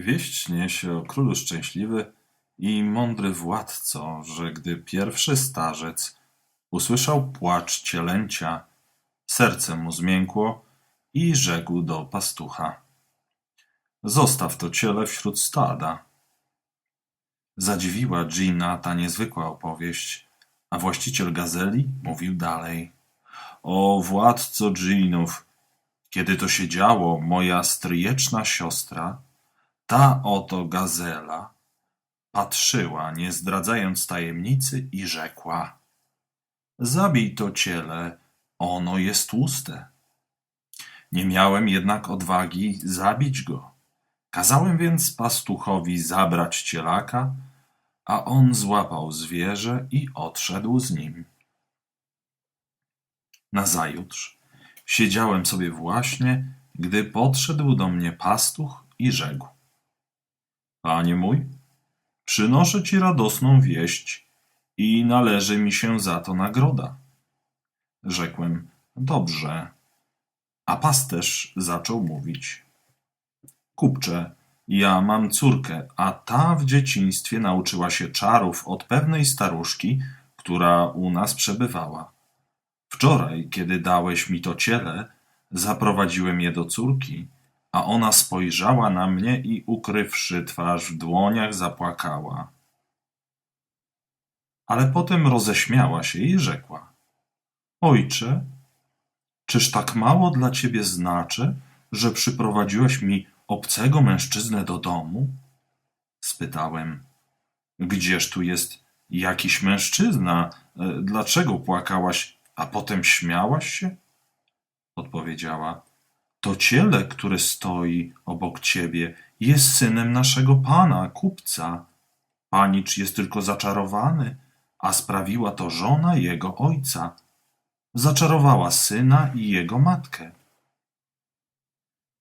Wieść niesie o królu szczęśliwy i mądry władco, że gdy pierwszy starzec usłyszał płacz cielęcia, serce mu zmiękło i rzekł do pastucha. Zostaw to ciele wśród stada. Zadziwiła Gina ta niezwykła opowieść, a właściciel gazeli mówił dalej. O władco dżinów, kiedy to się działo, moja stryjeczna siostra, ta oto gazela, patrzyła, nie zdradzając tajemnicy i rzekła Zabij to ciele, ono jest tłuste. Nie miałem jednak odwagi zabić go. Kazałem więc pastuchowi zabrać cielaka, a on złapał zwierzę i odszedł z nim. Nazajutrz siedziałem sobie właśnie, gdy podszedł do mnie pastuch i rzekł: Panie mój, przynoszę ci radosną wieść i należy mi się za to nagroda. Rzekłem: Dobrze. A pasterz zaczął mówić: Kupcze, ja mam córkę, a ta w dzieciństwie nauczyła się czarów od pewnej staruszki, która u nas przebywała. Wczoraj, kiedy dałeś mi to ciele, zaprowadziłem je do córki, a ona spojrzała na mnie i ukrywszy twarz w dłoniach zapłakała. Ale potem roześmiała się i rzekła: Ojcze, czyż tak mało dla ciebie znaczy, że przyprowadziłeś mi obcego mężczyznę do domu? Spytałem: Gdzież tu jest jakiś mężczyzna? E, Dlaczego płakałaś, a potem śmiałaś się? Odpowiedziała: To ciele, które stoi obok ciebie, jest synem naszego pana, kupca. Panicz jest tylko zaczarowany, a sprawiła to żona jego ojca. Zaczarowała syna i jego matkę.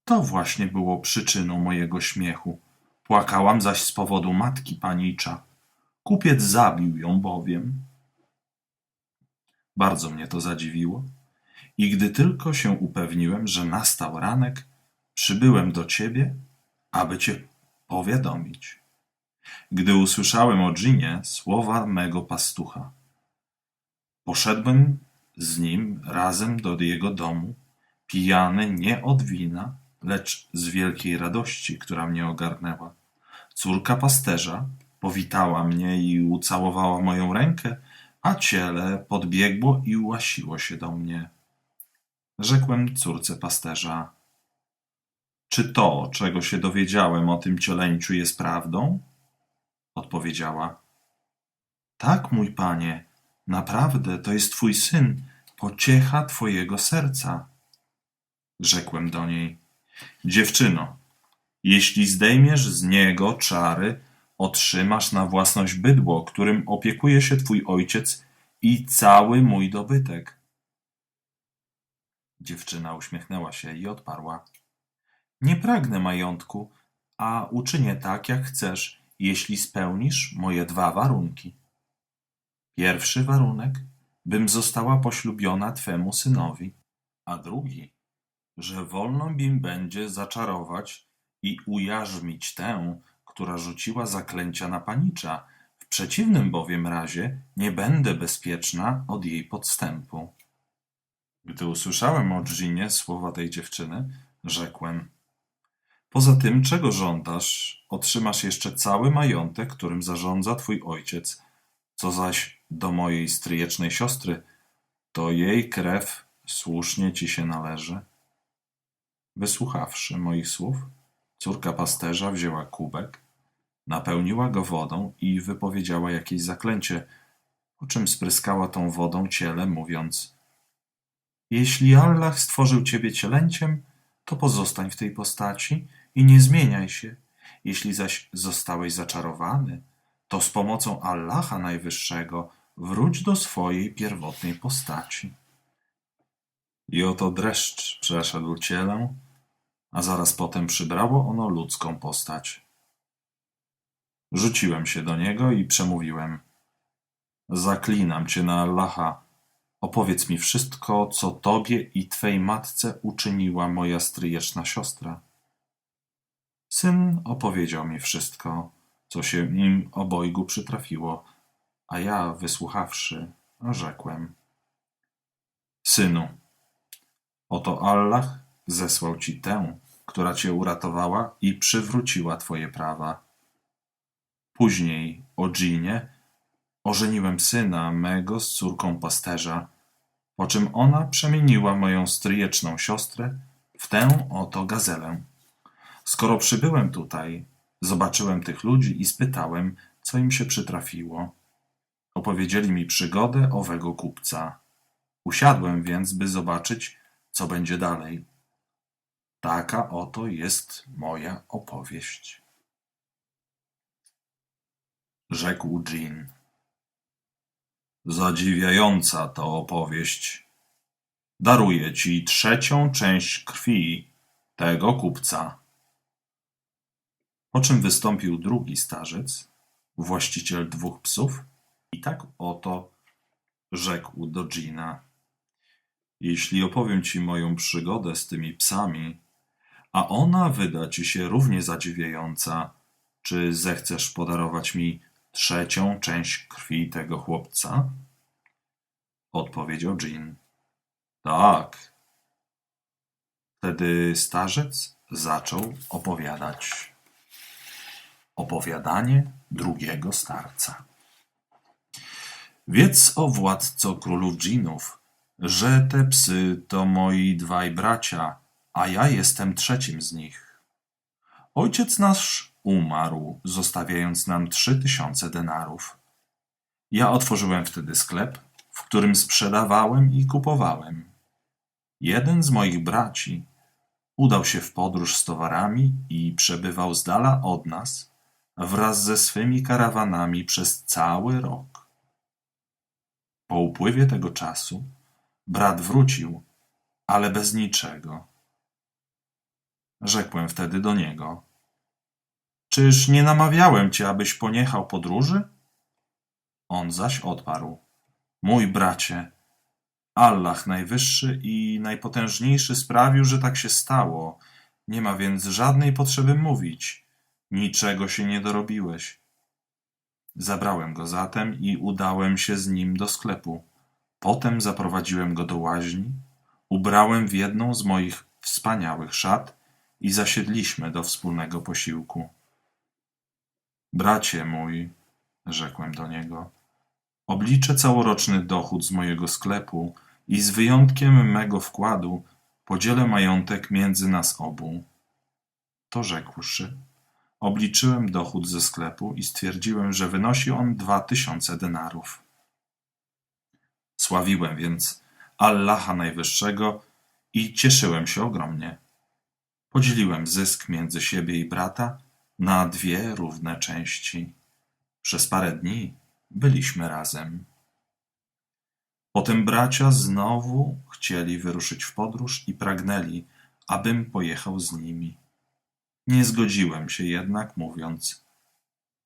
To właśnie było przyczyną mojego śmiechu. Płakałam zaś z powodu matki panicza. Kupiec zabił ją bowiem. Bardzo mnie to zadziwiło. I gdy tylko się upewniłem, że nastał ranek, przybyłem do ciebie, aby cię powiadomić. Gdy usłyszałem o Ginie słowa mego pastucha, poszedłem z nim razem do jego domu, pijany nie od wina, lecz z wielkiej radości, która mnie ogarnęła. Córka pasterza powitała mnie i ucałowała moją rękę, a ciele podbiegło i łasiło się do mnie. Rzekłem córce pasterza: Czy to, czego się dowiedziałem o tym cielęciu, jest prawdą? Odpowiedziała: Tak, mój panie, naprawdę to jest twój syn, pociecha twojego serca. Rzekłem do niej: Dziewczyno, jeśli zdejmiesz z niego czary, otrzymasz na własność bydło, którym opiekuje się twój ojciec i cały mój dobytek. Dziewczyna uśmiechnęła się i odparła: Nie pragnę majątku, a uczynię tak, jak chcesz, jeśli spełnisz moje dwa warunki. Pierwszy warunek, bym została poślubiona twemu synowi, a drugi, że wolno mi będzie zaczarować i ujarzmić tę, która rzuciła zaklęcia na panicza. W przeciwnym bowiem razie nie będę bezpieczna od jej podstępu. Gdy usłyszałem o Ginie słowa tej dziewczyny, rzekłem: Poza tym, czego żądasz, otrzymasz jeszcze cały majątek, którym zarządza twój ojciec. Co zaś do mojej stryjecznej siostry, to jej krew słusznie ci się należy. Wysłuchawszy moich słów, córka pasterza wzięła kubek, napełniła go wodą i wypowiedziała jakieś zaklęcie, po czym spryskała tą wodą ciele, mówiąc: Jeśli Allah stworzył ciebie cielęciem, to pozostań w tej postaci i nie zmieniaj się. Jeśli zaś zostałeś zaczarowany, to z pomocą Allaha Najwyższego wróć do swojej pierwotnej postaci. I oto dreszcz przeszedł cielę, a zaraz potem przybrało ono ludzką postać. Rzuciłem się do niego i przemówiłem: Zaklinam cię na Allaha, opowiedz mi wszystko, co tobie i twej matce uczyniła moja stryjeczna siostra. Syn opowiedział mi wszystko, co się im obojgu przytrafiło, a ja, wysłuchawszy, rzekłem. Synu, oto Allah zesłał ci tę, która cię uratowała i przywróciła twoje prawa. Później, o dżinie, ożeniłem syna mego z córką pasterza, po czym ona przemieniła moją stryjeczną siostrę w tę oto gazelę. Skoro przybyłem tutaj, zobaczyłem tych ludzi i spytałem, co im się przytrafiło. Opowiedzieli mi przygodę owego kupca. Usiadłem więc, by zobaczyć, co będzie dalej. Taka oto jest moja opowieść. Rzekł Jean. Zadziwiająca to opowieść. Daruję ci trzecią część krwi tego kupca. Po czym wystąpił drugi starzec, właściciel dwóch psów, i tak oto rzekł do Gina. Jeśli opowiem ci moją przygodę z tymi psami, a ona wyda ci się równie zadziwiająca, czy zechcesz podarować mi trzecią część krwi tego chłopca? Odpowiedział Jean. Tak. Wtedy starzec zaczął opowiadać. Opowiadanie drugiego starca. Wiedz o władco królów dżinów, że te psy to moi dwaj bracia, a ja jestem trzecim z nich. Ojciec nasz umarł, zostawiając nam trzy tysiące denarów. Ja otworzyłem wtedy sklep, w którym sprzedawałem i kupowałem. Jeden z moich braci udał się w podróż z towarami i przebywał z dala od nas wraz ze swymi karawanami przez cały rok. Po upływie tego czasu brat wrócił, ale bez niczego. Rzekłem wtedy do niego: Czyż nie namawiałem cię, abyś poniechał podróży? On zaś odparł: Mój bracie, Allah najwyższy i najpotężniejszy sprawił, że tak się stało. Nie ma więc żadnej potrzeby mówić. Niczego się nie dorobiłeś. Zabrałem go zatem i udałem się z nim do sklepu. Potem zaprowadziłem go do łaźni, ubrałem w jedną z moich wspaniałych szat i zasiedliśmy do wspólnego posiłku. Bracie mój, rzekłem do niego, obliczę całoroczny dochód z mojego sklepu i z wyjątkiem mego wkładu podzielę majątek między nas obu. To rzekłszy, Obliczyłem dochód ze sklepu i stwierdziłem, że wynosi on dwa tysiące denarów. Sławiłem więc Allaha Najwyższego i cieszyłem się ogromnie. Podzieliłem zysk między siebie i brata na dwie równe części. Przez parę dni byliśmy razem. Potem bracia znowu chcieli wyruszyć w podróż i pragnęli, abym pojechał z nimi. Nie zgodziłem się jednak, mówiąc: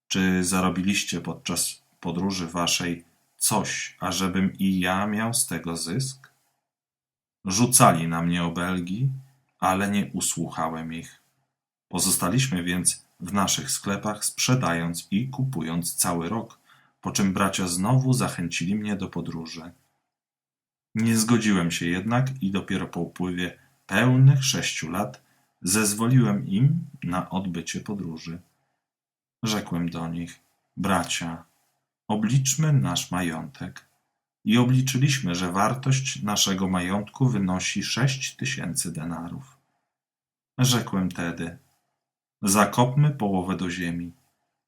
Czy zarobiliście podczas podróży waszej coś, ażebym i ja miał z tego zysk? Rzucali na mnie obelgi, ale nie usłuchałem ich. Pozostaliśmy więc w naszych sklepach, sprzedając i kupując cały rok, po czym bracia znowu zachęcili mnie do podróży. Nie zgodziłem się jednak i dopiero po upływie pełnych sześciu lat Zezwoliłem im na odbycie podróży. Rzekłem do nich, bracia, obliczmy nasz majątek. I obliczyliśmy, że wartość naszego majątku wynosi sześć tysięcy denarów. Rzekłem tedy, zakopmy połowę do ziemi.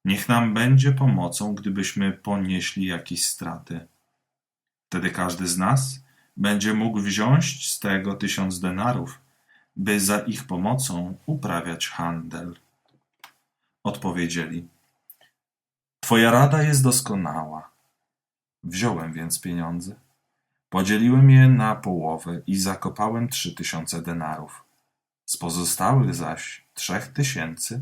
Niech nam będzie pomocą, gdybyśmy ponieśli jakieś straty. Wtedy każdy z nas będzie mógł wziąć z tego tysiąc denarów by za ich pomocą uprawiać handel. Odpowiedzieli: Twoja rada jest doskonała. Wziąłem więc pieniądze, podzieliłem je na połowę i zakopałem trzy tysiące denarów. Z pozostałych zaś trzech tysięcy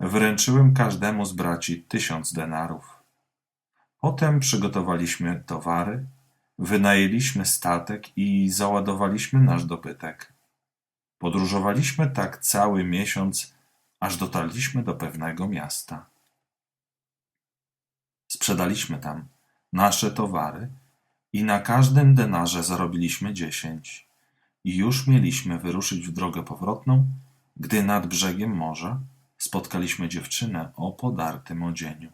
wręczyłem każdemu z braci tysiąc denarów. Potem przygotowaliśmy towary, wynajęliśmy statek i załadowaliśmy nasz dobytek. Podróżowaliśmy tak cały miesiąc, aż dotarliśmy do pewnego miasta. Sprzedaliśmy tam nasze towary i na każdym denarze zarobiliśmy dziesięć. I już mieliśmy wyruszyć w drogę powrotną, gdy nad brzegiem morza spotkaliśmy dziewczynę o podartym odzieniu.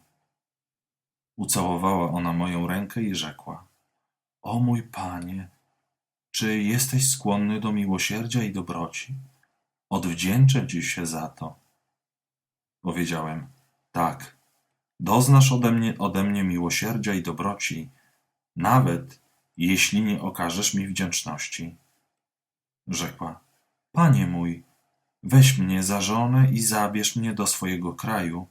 Ucałowała ona moją rękę i rzekła: O mój panie, czy jesteś skłonny do miłosierdzia i dobroci? Odwdzięczę ci się za to. Powiedziałem: Tak, doznasz ode mnie, ode mnie miłosierdzia i dobroci, nawet jeśli nie okażesz mi wdzięczności. Rzekła: Panie mój, weź mnie za żonę i zabierz mnie do swojego kraju.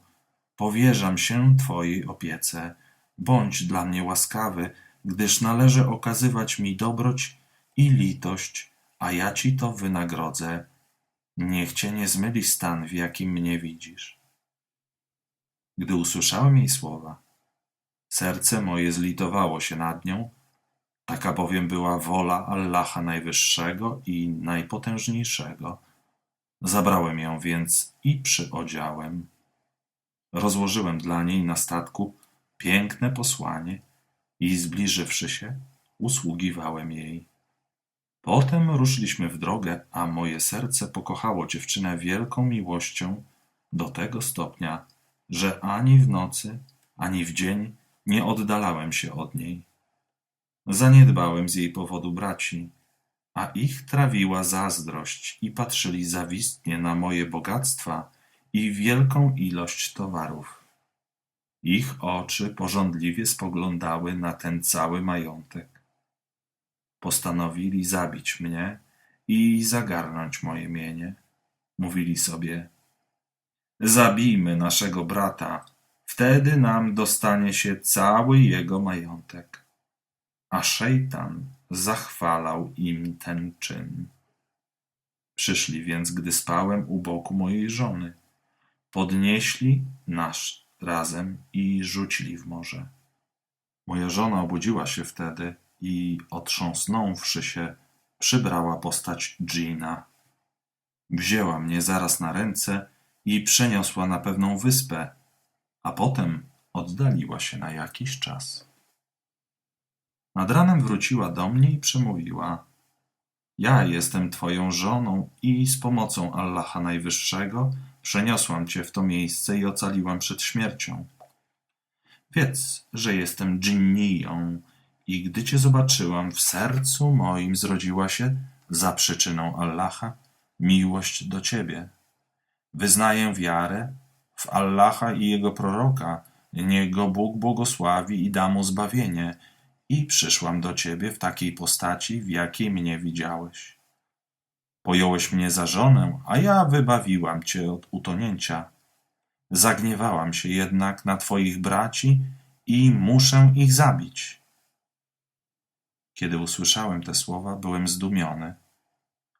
Powierzam się Twojej opiece. Bądź dla mnie łaskawy, gdyż należy okazywać mi dobroć i litość, a ja Ci to wynagrodzę. Niech Cię nie zmyli stan, w jakim mnie widzisz. Gdy usłyszałem jej słowa, serce moje zlitowało się nad nią, taka bowiem była wola Allaha Najwyższego i Najpotężniejszego. Zabrałem ją więc i przyodziałem. Rozłożyłem dla niej na statku piękne posłanie i zbliżywszy się, usługiwałem jej. Potem ruszyliśmy w drogę, a moje serce pokochało dziewczynę wielką miłością do tego stopnia, że ani w nocy, ani w dzień nie oddalałem się od niej. Zaniedbałem z jej powodu braci, a ich trawiła zazdrość i patrzyli zawistnie na moje bogactwa i wielką ilość towarów. Ich oczy pożądliwie spoglądały na ten cały majątek. Postanowili zabić mnie i zagarnąć moje mienie. Mówili sobie: Zabijmy naszego brata, wtedy nam dostanie się cały jego majątek. A szejtan zachwalał im ten czyn. Przyszli więc, gdy spałem u boku mojej żony. Podnieśli nasz razem i rzucili w morze. Moja żona obudziła się wtedy i otrząsnąwszy się, przybrała postać dżina. Wzięła mnie zaraz na ręce i przeniosła na pewną wyspę, a potem oddaliła się na jakiś czas. Nad ranem wróciła do mnie i przemówiła: Ja jestem Twoją żoną i z pomocą Allaha Najwyższego przeniosłam Cię w to miejsce i ocaliłam przed śmiercią. Wiedz, że jestem dżinniją i gdy Cię zobaczyłam, w sercu moim zrodziła się, za przyczyną Allaha, miłość do Ciebie. Wyznaję wiarę w Allaha i Jego proroka, niech go Bóg błogosławi i da mu zbawienie, i przyszłam do Ciebie w takiej postaci, w jakiej mnie widziałeś. Pojąłeś mnie za żonę, a ja wybawiłam Cię od utonięcia. Zagniewałam się jednak na Twoich braci i muszę ich zabić. Kiedy usłyszałem te słowa, byłem zdumiony.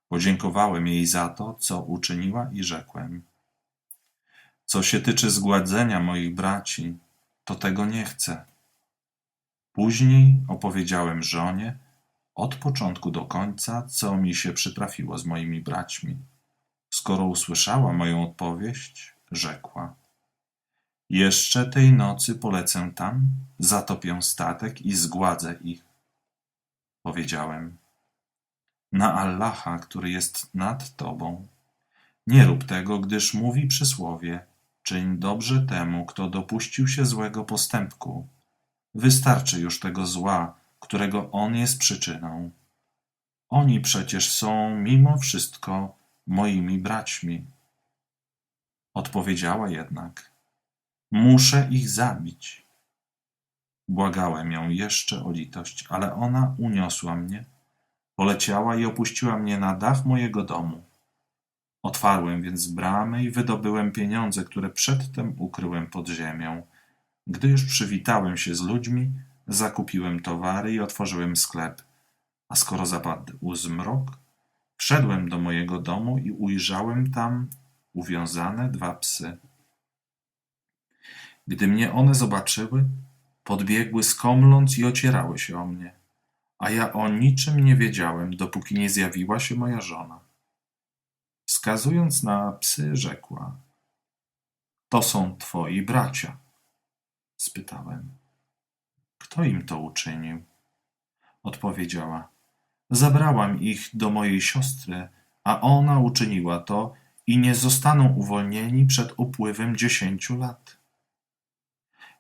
Podziękowałem jej za to, co uczyniła i rzekłem. Co się tyczy zgładzenia moich braci, to tego nie chcę. Później opowiedziałem żonie od początku do końca, co mi się przytrafiło z moimi braćmi. Skoro usłyszała moją odpowiedź, rzekła: Jeszcze tej nocy polecę tam, zatopię statek i zgładzę ich. Powiedziałem: Na Allaha, który jest nad tobą. Nie rób tego, gdyż mówi przysłowie: Czyń dobrze temu, kto dopuścił się złego postępku Wystarczy już tego zła, którego on jest przyczyną. Oni przecież są mimo wszystko moimi braćmi. Odpowiedziała jednak: Muszę ich zabić. Błagałem ją jeszcze o litość, ale ona uniosła mnie, poleciała i opuściła mnie na dach mojego domu. Otwarłem więc bramę i wydobyłem pieniądze, które przedtem ukryłem pod ziemią gdy już przywitałem się z ludźmi, zakupiłem towary i otworzyłem sklep. A skoro zapadł zmrok, wszedłem do mojego domu i ujrzałem tam uwiązane dwa psy. Gdy mnie one zobaczyły, podbiegły skomląc i ocierały się o mnie, a ja o niczym nie wiedziałem, dopóki nie zjawiła się moja żona. Wskazując na psy, rzekła: to są twoi bracia. Spytałem. Kto im to uczynił? Odpowiedziała. Zabrałam ich do mojej siostry, a ona uczyniła to i nie zostaną uwolnieni przed upływem dziesięciu lat.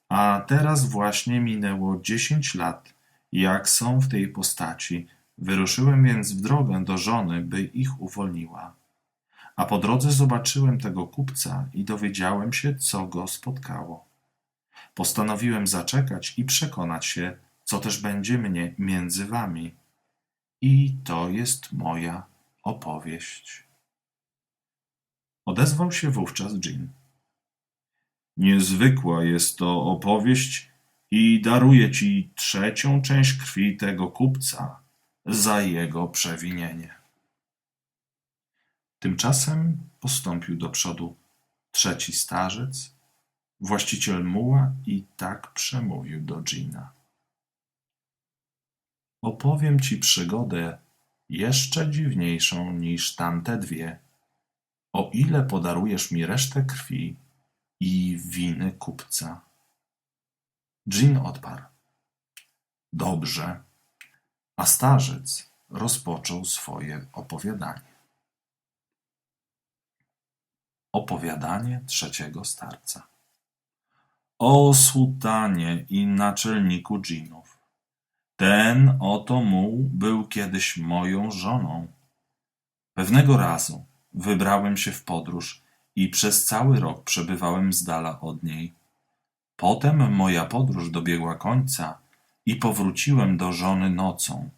A teraz właśnie minęło dziesięć lat, jak są w tej postaci. Wyruszyłem więc w drogę do żony, by ich uwolniła. A po drodze zobaczyłem tego kupca i dowiedziałem się, co go spotkało. Postanowiłem zaczekać i przekonać się, co też będzie mnie między wami. I to jest moja opowieść. Odezwał się wówczas Jean. Niezwykła jest to opowieść i daruję ci trzecią część krwi tego kupca za jego przewinienie. Tymczasem postąpił do przodu trzeci starzec, właściciel muła i tak przemówił do Gina. Opowiem ci przygodę jeszcze dziwniejszą niż tamte dwie, o ile podarujesz mi resztę krwi i winy kupca. Jean odparł. Dobrze. A starzec rozpoczął swoje opowiadanie. Opowiadanie trzeciego starca. O sułtanie i naczelniku dżinów. Ten oto muł był kiedyś moją żoną. Pewnego razu wybrałem się w podróż i przez cały rok przebywałem z dala od niej. Potem moja podróż dobiegła końca i powróciłem do żony nocą,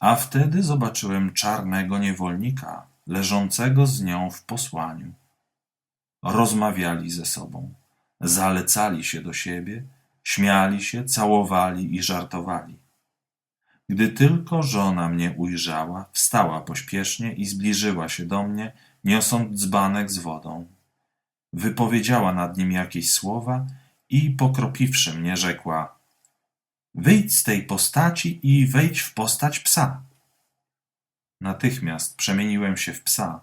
a wtedy zobaczyłem czarnego niewolnika leżącego z nią w posłaniu. Rozmawiali ze sobą, zalecali się do siebie, śmiali się, całowali i żartowali. Gdy tylko żona mnie ujrzała, wstała pośpiesznie i zbliżyła się do mnie, niosąc dzbanek z wodą. Wypowiedziała nad nim jakieś słowa i pokropiwszy mnie, rzekła: Wyjdź z tej postaci i wejdź w postać psa. Natychmiast przemieniłem się w psa,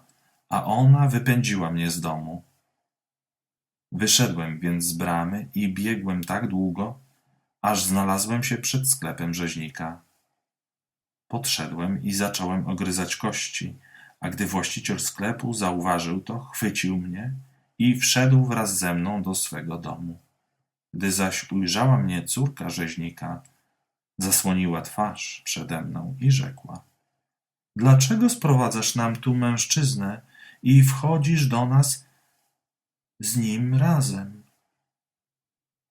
a ona wypędziła mnie z domu. Wyszedłem więc z bramy i biegłem tak długo, aż znalazłem się przed sklepem rzeźnika. Podszedłem i zacząłem ogryzać kości, a gdy właściciel sklepu zauważył to, chwycił mnie i wszedł wraz ze mną do swego domu. Gdy zaś ujrzała mnie córka rzeźnika, zasłoniła twarz przede mną i rzekła: Dlaczego sprowadzasz nam tu mężczyznę i wchodzisz do nas z nim razem?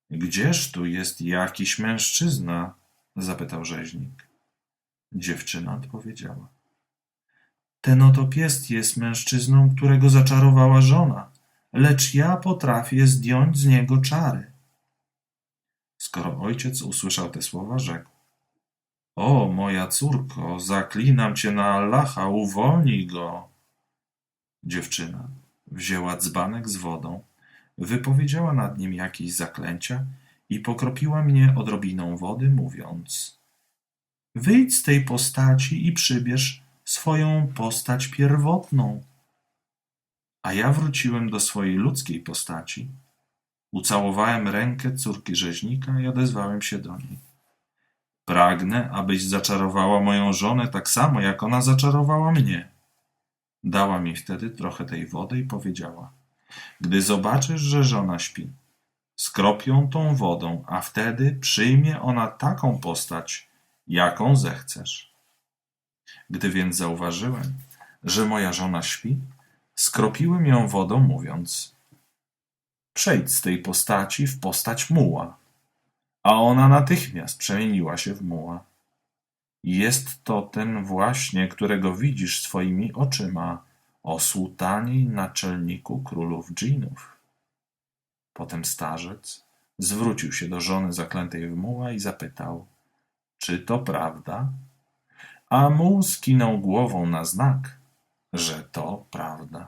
Gdzież tu jest jakiś mężczyzna? zapytał rzeźnik. Dziewczyna odpowiedziała. Ten oto pies jest mężczyzną, którego zaczarowała żona, lecz ja potrafię zdjąć z niego czary. Skoro ojciec usłyszał te słowa, rzekł: O, moja córko, zaklinam cię na Allaha, uwolnij go. Dziewczyna wzięła dzbanek z wodą, wypowiedziała nad nim jakieś zaklęcia i pokropiła mnie odrobiną wody, mówiąc: Wyjdź z tej postaci i przybierz swoją postać pierwotną. A ja wróciłem do swojej ludzkiej postaci, ucałowałem rękę córki rzeźnika i odezwałem się do niej. Pragnę, abyś zaczarowała moją żonę tak samo, jak ona zaczarowała mnie. Dała mi wtedy trochę tej wody i powiedziała: Gdy zobaczysz, że żona śpi, skrop ją tą wodą, a wtedy przyjmie ona taką postać, jaką zechcesz. Gdy więc zauważyłem, że moja żona śpi, skropiłem ją wodą, mówiąc: Przejdź z tej postaci w postać muła. A ona natychmiast przemieniła się w muła. Jest to ten właśnie, którego widzisz swoimi oczyma, o sułtanie naczelniku królów dżinów. Potem starzec zwrócił się do żony zaklętej w muła i zapytał, czy to prawda? A muł skinął głową na znak, że to prawda.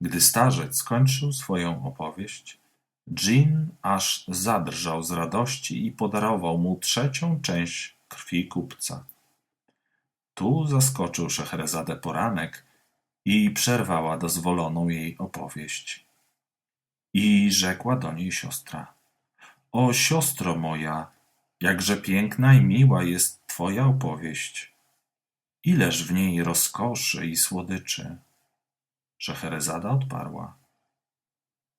Gdy starzec skończył swoją opowieść, Jean aż zadrżał z radości i podarował mu trzecią część krwi kupca. Tu zaskoczył Szechrezadę poranek i przerwała dozwoloną jej opowieść. I rzekła do niej siostra: O siostro moja, jakże piękna i miła jest twoja opowieść. Ileż w niej rozkoszy i słodyczy. Szeherezada odparła.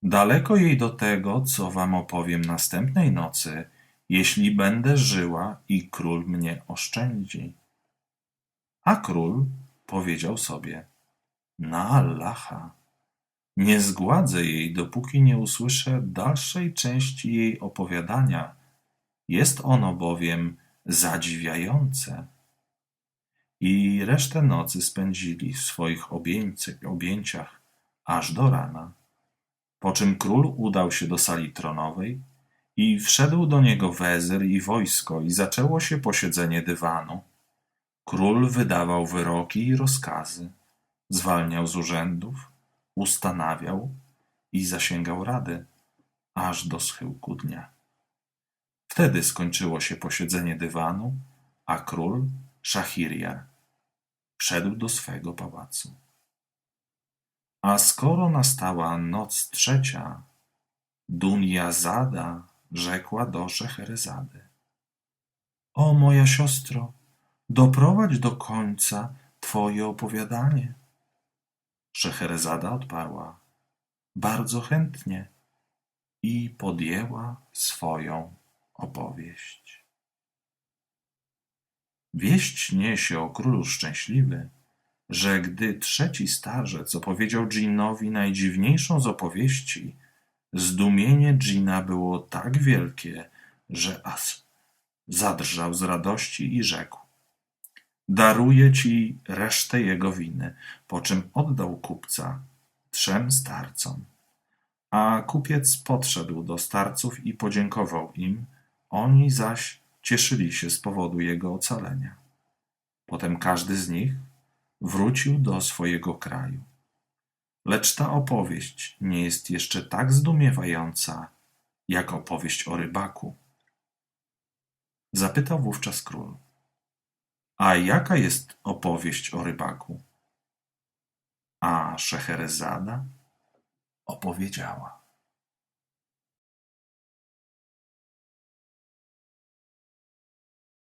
Daleko jej do tego, co wam opowiem następnej nocy, jeśli będę żyła i król mnie oszczędzi. A król powiedział sobie, na Allaha, nie zgładzę jej, dopóki nie usłyszę dalszej części jej opowiadania. Jest ono bowiem zadziwiające. I resztę nocy spędzili w swoich objęciach aż do rana. Po czym król udał się do sali tronowej i wszedł do niego wezyr i wojsko i zaczęło się posiedzenie dywanu. Król wydawał wyroki i rozkazy, zwalniał z urzędów, ustanawiał i zasięgał rady, aż do schyłku dnia. Wtedy skończyło się posiedzenie dywanu, a król, Szachiriar, wszedł do swego pałacu. A skoro nastała noc trzecia, Dunjazada rzekła do Szeherezady. O moja siostro, doprowadź do końca twoje opowiadanie. Szeherezada odparła, bardzo chętnie i podjęła swoją opowieść. Wieść niesie o królu szczęśliwy, że gdy trzeci starzec opowiedział Dżinowi najdziwniejszą z opowieści, zdumienie Dżina było tak wielkie, że As zadrżał z radości i rzekł: Daruję ci resztę jego winy, po czym oddał kupca trzem starcom. A kupiec podszedł do starców i podziękował im, oni zaś cieszyli się z powodu jego ocalenia. Potem każdy z nich wrócił do swojego kraju. Lecz ta opowieść nie jest jeszcze tak zdumiewająca, jak opowieść o rybaku. Zapytał wówczas król. A jaka jest opowieść o rybaku? A Szeherezada opowiedziała.